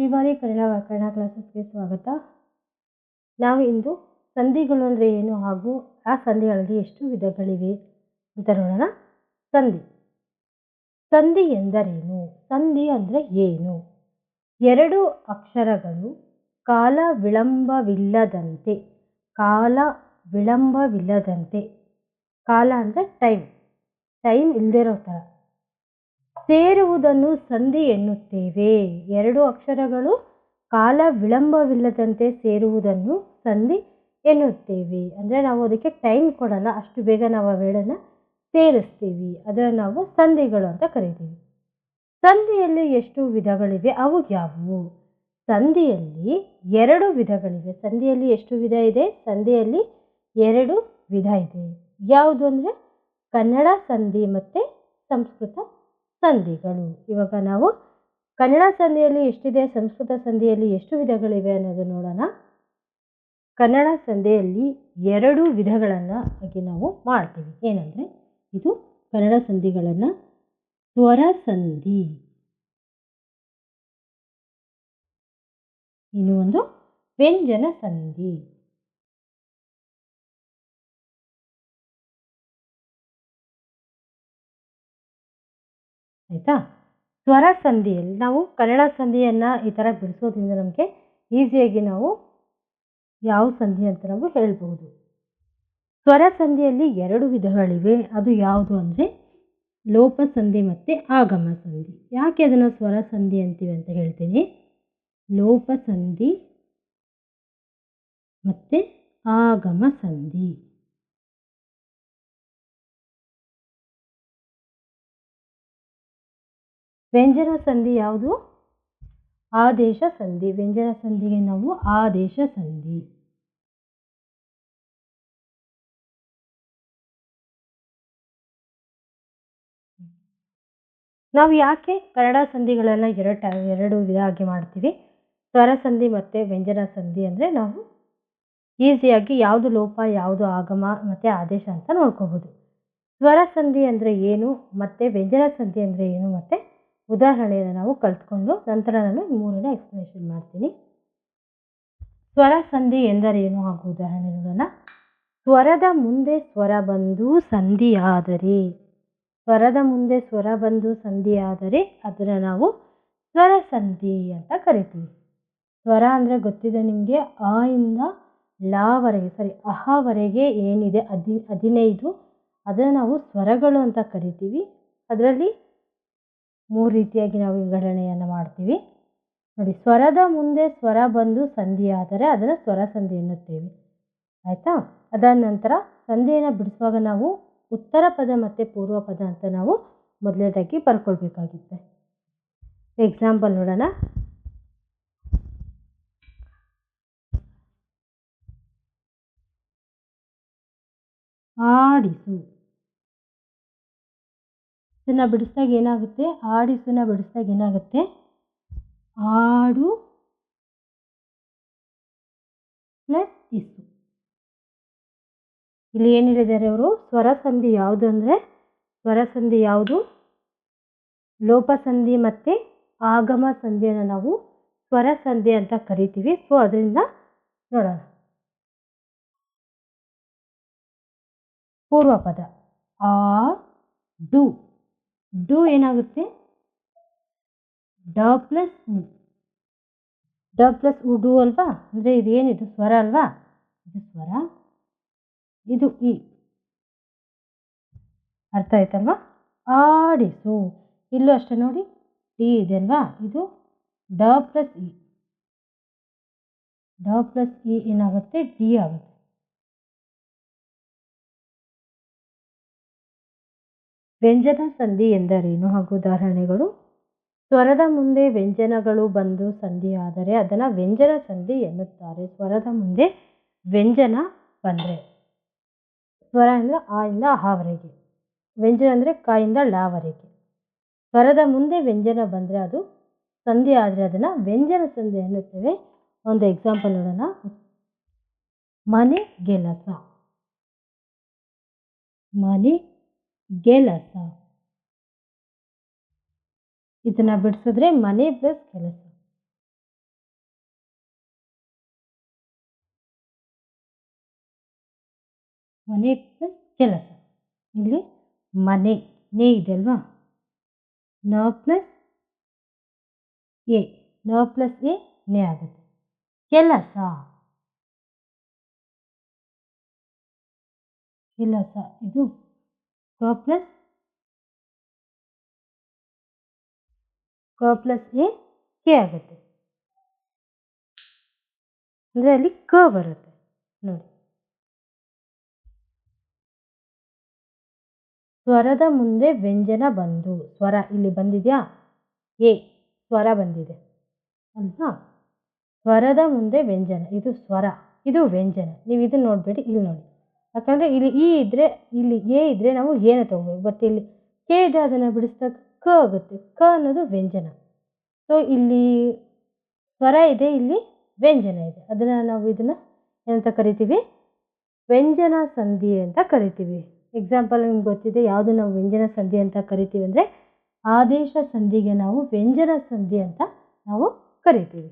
ಶ್ರೀವಾರಿ ಕನ್ನಡ ವ್ಯಾಕರಣ ಕ್ಲಾಸಸ್ಗೆ ಸ್ವಾಗತ. ನಾವು ಇಂದು ಸಂಧಿಗಳು ಅಂದರೆ ಏನು ಹಾಗೂ ಆ ಸಂಧಿಗಳಲ್ಲಿ ಎಷ್ಟು ವಿಧಗಳಿವೆ ಅಂತ ನೋಡೋಣ. ಸಂಧಿ. ಸಂಧಿ ಎಂದರೇನು? ಸಂಧಿ ಅಂದರೆ ಏನು? ಎರಡು ಅಕ್ಷರಗಳು ಕಾಲ ವಿಳಂಬವಿಲ್ಲದಂತೆ ಕಾಲ ವಿಳಂಬವಿಲ್ಲದಂತೆ. ಕಾಲ ಅಂದರೆ ಟೈಮ್ ಟೈಮ್ ಇಲ್ಲದಿರೋ ಥರ. ಸೇರುವುದನ್ನು ಸಂಧಿ ಎನ್ನುತ್ತೇವೆ. ಎರಡು ಅಕ್ಷರಗಳು ಕಾಲ ವಿಳಂಬವಿಲ್ಲದಂತೆ ಸೇರುವುದನ್ನು ಸಂಧಿ ಎನ್ನುತ್ತೇವೆ. ಅಂದರೆ ನಾವು ಅದಕ್ಕೆ ಟೈಮ್ ಕೊಡಲ್ಲ, ಅಷ್ಟು ಬೇಗ ನಾವು ಆ ವೇಳನ್ನು ಸೇರಿಸ್ತೀವಿ. ಅದನ್ನು ನಾವು ಸಂಧಿಗಳು ಅಂತ ಕರಿತೀವಿ. ಸಂಧಿಯಲ್ಲಿ ಎಷ್ಟು ವಿಧಗಳಿವೆ? ಅವು ಯಾವುವು? ಸಂಧಿಯಲ್ಲಿ ಎರಡು ವಿಧಗಳಿವೆ. ಸಂಧಿಯಲ್ಲಿ ಎಷ್ಟು ವಿಧ ಇದೆ? ಸಂಧಿಯಲ್ಲಿ ಎರಡು ವಿಧ ಇದೆ. ಯಾವುದು ಅಂದರೆ ಕನ್ನಡ ಸಂಧಿ ಮತ್ತು ಸಂಸ್ಕೃತ ಸಂಧಿಗಳು. ಇವಾಗ ನಾವು ಕನ್ನಡ ಸಂಧಿಯಲ್ಲಿ ಎಷ್ಟಿದೆ, ಸಂಸ್ಕೃತ ಸಂಧಿಯಲ್ಲಿ ಎಷ್ಟು ವಿಧಗಳಿವೆ ಅನ್ನೋದು ನೋಡೋಣ. ಕನ್ನಡ ಸಂಧಿಯಲ್ಲಿ ಎರಡು ವಿಧಗಳನ್ನು ಆಗಿ ನಾವು ಮಾಡ್ತೀವಿ. ಏನಂದರೆ ಇದು ಕನ್ನಡ ಸಂಧಿಗಳನ್ನು ಸ್ವರ ಸಂಧಿ. ಇನ್ನು ಒಂದು ವ್ಯಂಜನ ಸಂಧಿ. ಆಯಿತಾ? ಸ್ವರ ಸಂಧಿಯಲ್ಲಿ ನಾವು ಕನ್ನಡ ಸಂಧಿಯನ್ನು ಈ ಥರ ಬಿಡಿಸೋದ್ರಿಂದ ನಮಗೆ ಈಸಿಯಾಗಿ ನಾವು ಯಾವ ಸಂಧಿ ಅಂತ ನಾವು ಹೇಳ್ಬೋದು ಸ್ವರ ಸಂಧಿಯಲ್ಲಿ ಎರಡು ವಿಧಗಳಿವೆ. ಅದು ಯಾವುದು ಅಂದರೆ ಲೋಪ ಸಂಧಿ ಮತ್ತು ಆಗಮ ಸಂಧಿ. ಯಾಕೆ ಅದನ್ನು ಸ್ವರ ಸಂಧಿ ಅಂತೀವಿ ಅಂತ ಹೇಳ್ತೀನಿ. ಲೋಪ ಸಂಧಿ ಮತ್ತು ಆಗಮ ಸಂಧಿ. ವ್ಯಂಜನ ಸಂಧಿ ಯಾವುದು? ಆದೇಶ ಸಂಧಿ. ವ್ಯಂಜನ ಸಂಧಿಗೆ ನಾವು ಆದೇಶ ಸಂಧಿ. ನಾವು ಯಾಕೆ ಕನ್ನಡ ಸಂಧಿಗಳೆಲ್ಲ ಎರಡು ಎರಡು ವಿಧ ಆಗಿ ಮಾಡ್ತೀವಿ? ಸ್ವರ ಸಂಧಿ ಮತ್ತು ವ್ಯಂಜನ ಸಂಧಿ ಅಂದರೆ ನಾವು ಈಸಿಯಾಗಿ ಯಾವುದು ಲೋಪ, ಯಾವುದು ಆಗಮ ಮತ್ತು ಆದೇಶ ಅಂತ ನೋಡ್ಕೋಬೋದು. ಸ್ವರ ಸಂಧಿ ಅಂದರೆ ಏನು ಮತ್ತು ವ್ಯಂಜನ ಸಂಧಿ ಅಂದರೆ ಏನು ಮತ್ತು ಉದಾಹರಣೆಯನ್ನು ನಾವು ಕಲ್ತ್ಕೊಂಡು ನಂತರ ನಾನು ಮೂರನೇ ಎಕ್ಸ್ಪ್ಲನೇಷನ್ ಮಾಡ್ತೀನಿ. ಸ್ವರ ಸಂಧಿ ಎಂದರೇನು? ಹಾಗೂ ಉದಾಹರಣೆ ನೋಡೋಣ. ಸ್ವರದ ಮುಂದೆ ಸ್ವರ ಬಂದು ಸಂಧಿಯಾದರೆ, ಸ್ವರದ ಮುಂದೆ ಸ್ವರ ಬಂದು ಸಂಧಿಯಾದರೆ ಅದನ್ನು ನಾವು ಸ್ವರ ಸಂಧಿ ಅಂತ ಕರಿತೀವಿ. ಸ್ವರ ಅಂದರೆ ಗೊತ್ತಿದೆ ನಿಮಗೆ? ಆ ಇಂದ ಲಾವರೆಗೆ ಸಾರಿ ಅಹವರೆಗೆ ಏನಿದೆ? ಹದಿ ಹದಿನೈದು, ಅದನ್ನು ನಾವು ಸ್ವರಗಳು ಅಂತ ಕರಿತೀವಿ. ಅದರಲ್ಲಿ ಮೂರು ರೀತಿಯಾಗಿ ನಾವು ವಿಂಗಡಣೆಯನ್ನು ಮಾಡ್ತೀವಿ. ನೋಡಿ, ಸ್ವರದ ಮುಂದೆ ಸ್ವರ ಬಂದು ಸಂಧಿಯಾದರೆ ಅದನ್ನು ಸ್ವರ ಸಂಧಿ ಎನ್ನುತ್ತೇವೆ. ಆಯಿತಾ? ಅದಾದ ನಂತರ ಸಂಧಿಯನ್ನು ಬಿಡಿಸುವಾಗ ನಾವು ಉತ್ತರ ಪದ ಮತ್ತು ಪೂರ್ವ ಪದ ಅಂತ ನಾವು ಮೊದಲನೇದಾಗಿ ಬರ್ಕೊಳ್ಬೇಕಾಗುತ್ತೆ. ಎಕ್ಸಾಂಪಲ್ ನೋಡೋಣ. ಆಡಿಸು. ಇದನ್ನು ಬಿಡಿಸಿದಾಗ ಏನಾಗುತ್ತೆ? ಆಡಿಸುನ ಬಿಡಿಸಿದಾಗ ಏನಾಗುತ್ತೆ? ಆಡು ಪ್ಲಸ್ ಇಸು. ಇಲ್ಲಿ ಏನು ಹೇಳಿದ್ದಾರೆ ಅವರು? ಸ್ವರ ಸಂಧಿ ಯಾವುದು ಅಂದರೆ? ಸ್ವರ ಸಂಧಿ ಯಾವುದು? ಲೋಪ ಸಂಧಿ ಮತ್ತು ಆಗಮ ಸಂಧಿಯನ್ನು ನಾವು ಸ್ವರ ಸಂಧಿ ಅಂತ ಕರಿತೀವಿ. ಸೊ ಅದರಿಂದ ನೋಡೋಣ. ಪೂರ್ವ ಪದ ಆ, ಡು. ಡು ಏನಾಗುತ್ತೆ? ಡ ಪ್ಲಸ್ ಉ. ಡ ಪ್ಲಸ್ ಉ ಡು ಅಲ್ವಾ? ಅಂದರೆ ಇದು ಏನಿದು ಸ್ವರ ಅಲ್ವಾ? ಇದು ಸ್ವರ. ಇದು ಇ. ಅರ್ಥ ಆಯ್ತಲ್ವಾ? ಆಡಿಸು. ಇಲ್ಲೂ ಅಷ್ಟೇ ನೋಡಿ. ಡಿ ಇದೆ ಅಲ್ವಾ? ಇದು ಡ ಪ್ಲಸ್ ಇ. ಡ ಪ್ಲಸ್ ಇ ಏನಾಗುತ್ತೆ? ಡಿ ಆಗುತ್ತೆ. ವ್ಯಂಜನ ಸಂಧಿ ಎಂದರೇನು? ಹಾಗೂ ಉದಾಹರಣೆಗಳು. ಸ್ವರದ ಮುಂದೆ ವ್ಯಂಜನಗಳು ಬಂದು ಸಂಧಿ ಆದರೆ ಅದನ್ನು ವ್ಯಂಜನ ಸಂಧಿ ಎನ್ನುತ್ತಾರೆ. ಸ್ವರದ ಮುಂದೆ ವ್ಯಂಜನ ಬಂದರೆ. ಸ್ವರ ಅಂದರೆ ಆ ಇಂದ ಹಾವರೆಗೆ ವ್ಯಂಜನ ಅಂದರೆ ಕಾಯಿಂದ ಲಾವರೆಗೆ ಸ್ವರದ ಮುಂದೆ ವ್ಯಂಜನ ಬಂದರೆ ಅದು ಸಂಧಿ ಆದರೆ ಅದನ್ನು ವ್ಯಂಜನ ಸಂಧಿ ಎನ್ನುತ್ತೇವೆ. ಒಂದು ಎಕ್ಸಾಂಪಲ್ ನೋಡೋಣ. ಮನೆ ಗೆಲಸ. ಮನೆ ಗೆಲಸ. ಇದನ್ನು ಬಿಡಿಸಿದ್ರೆ ಮನೆ ಪ್ಲಸ್ ಕೆಲಸ. ಮನೆ ಪ್ಲಸ್ ಕೆಲಸ. ಇಲ್ಲಿ ಮನೆ, ನೇ ಇದೆ ಅಲ್ವಾ? ನ ಪ್ಲಸ್ ಎ, ನ ಪ್ಲಸ್ ಎ, ನೇ ಆಗುತ್ತೆ. ಕೆಲಸ. ಕೆಲಸ, ಇದು ಕ ಪ್ಲಸ್ ಪ್ಲಸ್ ಎ ಕೆ ಆಗುತ್ತೆ. ಅಂದರೆ ಅಲ್ಲಿ ಕ ಬರುತ್ತೆ. ನೋಡಿ. ಸ್ವರದ ಮುಂದೆ ವ್ಯಂಜನ ಬಂದು, ಸ್ವರ ಇಲ್ಲಿ ಬಂದಿದೆಯಾ? ಎ, ಸ್ವರ ಬಂದಿದೆ. ಅಲ್ವಾ? ಸ್ವರದ ಮುಂದೆ ವ್ಯಂಜನ, ಇದು ಸ್ವರ, ಇದು ವ್ಯಂಜನ. ನೀವು ಇದನ್ನ ನೋಡಬೇಡಿ, ಇಲ್ಲಿ ನೋಡಿ. ಯಾಕಂದರೆ ಇಲ್ಲಿ ಇ ಇದ್ದರೆ ಇಲ್ಲಿ ಎ ಇದ್ದರೆ ನಾವು ಏನ ತಗೋಬೇಕು? ಬಟ್ ಇಲ್ಲಿ ಕೆ ಇದೆ ಅದನ್ನು ಬಿಡಿಸಿದಾಗ ಕ ಆಗುತ್ತೆ. ಕ ಅನ್ನೋದು ವ್ಯಂಜನ. ಸೊ ಇಲ್ಲಿ ಸ್ವರ ಇದೆ, ಇಲ್ಲಿ ವ್ಯಂಜನ ಇದೆ. ಅದನ್ನು ನಾವು ಇದನ್ನು ಏನಂತ ಕರಿತೀವಿ? ವ್ಯಂಜನ ಸಂಧಿ ಅಂತ ಕರಿತೀವಿ. ಎಕ್ಸಾಂಪಲ್ ನಿಮ್ಗೆ ಗೊತ್ತಿದೆ, ಯಾವುದು ನಾವು ವ್ಯಂಜನ ಸಂಧಿ ಅಂತ ಕರಿತೀವಿ ಅಂದರೆ, ಆದೇಶ ಸಂಧಿಗೆ ನಾವು ವ್ಯಂಜನ ಸಂಧಿ ಅಂತ ನಾವು ಕರಿತೀವಿ.